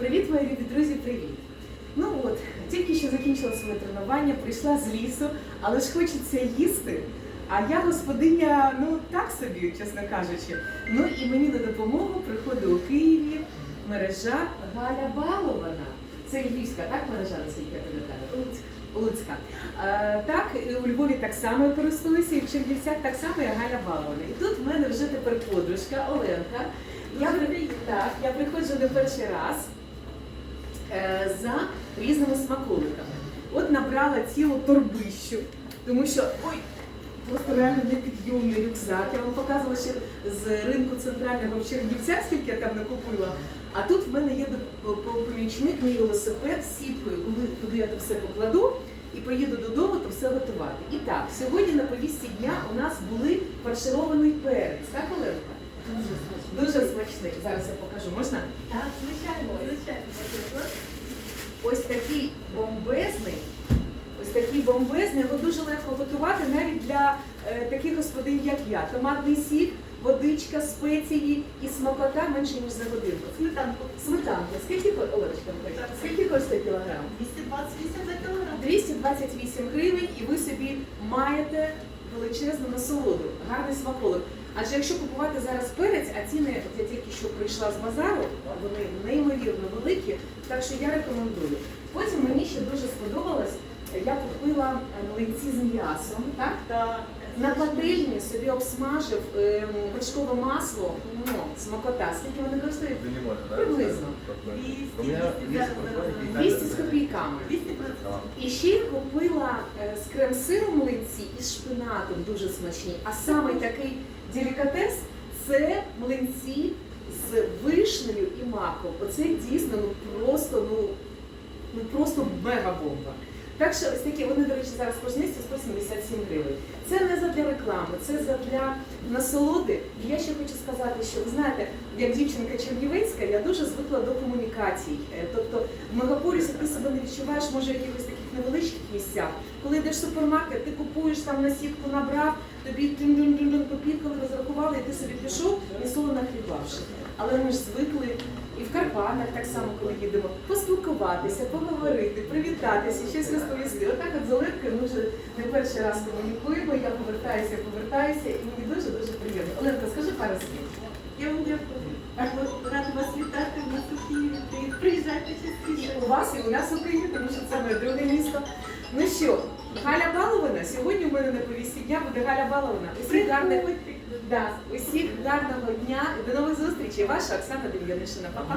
Привіт, мої любі друзі, привіт! Ну от, тільки що закінчила своє тренування, прийшла з лісу, але ж хочеться їсти. А я господиня, ну так собі, чесно кажучи. Ну і мені на допомогу приходить у Києві мережа Галя Балована. Це львівська, так мережа, наскільки я пам'ятаю? Луцька. Е, так, і у Львові так само я користуюся, і в Чернівцях так само я Галя Балована. І тут в мене вже тепер подружка Оленка. Я, так, я приходжу не перший раз за різними смаколиками. От набрала цілу торбищу, тому що ой, просто реально непідйомний рюкзак. Я вам показувала ще з ринку центрального в Чернівцях, скільки я там накупила. А тут в мене є помічник, мій велосипед з сіткою, коли куди я то все покладу і поїду додому, то все готувати. І так, сьогодні на повісті дня у нас були фарширований перець, так, Оленка? Дуже смачний. Зараз я покажу. Ось такий бомбезний. Ось такий бомбезний, його дуже легко готувати навіть для е, таких господинь, як я. Томатний сік, водичка, спеції і смакота менше ніж за годинку. Сметанку. Сметанка. Скільки ко- Миколаївна, скільки коштує кілограм? 228 за кілограм. 228 гривень, і ви собі маєте величезну насолоду, гарний смаколик. Адже якщо купувати зараз перець, а ціни, от я тільки що прийшла з базару, вони неймовірно великі, так що я рекомендую. Потім мені ще дуже сподобалось, я купила е, млинці з м'ясом, так? Так. На пательні собі обсмажив ем, вершкове масло, ну, смакота. Скільки вони коштують? Да? Приблизно. У меня есть 200 з копійками. 200 І ще купила е, з крем-сиром млинці і з шпинатом дуже смачні. А саме такий делікатес це млинці з вишнею і маком. Оце дійсно ну просто ну, ну просто мега бомба. Так що ось такі, вони, до речі, зараз по знижці 177 гривень. Це не задля реклами, це задля насолоди. І я ще хочу сказати, що ви знаєте, як дівчинка чернівецька, я дуже звикла до комунікацій. Е, Тобто в мегаполісі ти себе не відчуваєш, може, якихось таких невеличких місцях. Коли йдеш в супермаркет, ти купуєш там на сітку, набрав, тобі тюн-тюн-тюн попікали, розрахували, і ти собі пішов, ні слова нахлібавши. Але ми ж звикли і в Карпатах так само, коли їдемо, поспілкуватися, поговорити, привітатися, щось розповісти. Отак от з Оленкою ми вже не перший раз комунікуємо, я повертаюся, повертаюся, і мені дуже-дуже приємно. Оленка, скажи пару слів. Я вам дякую. Рада вас вітати в нас у Києві. Приїжджайте частіше. У вас, і у нас у Києві, тому що це моє друге місто. Ну що, Галя Балована, сьогодні у мене на повісті дня буде Галя Балована. Усіх гарних, да, усіх гарного дня і до нових зустрічей. Ваша Оксана Дем'янишина. Па-па.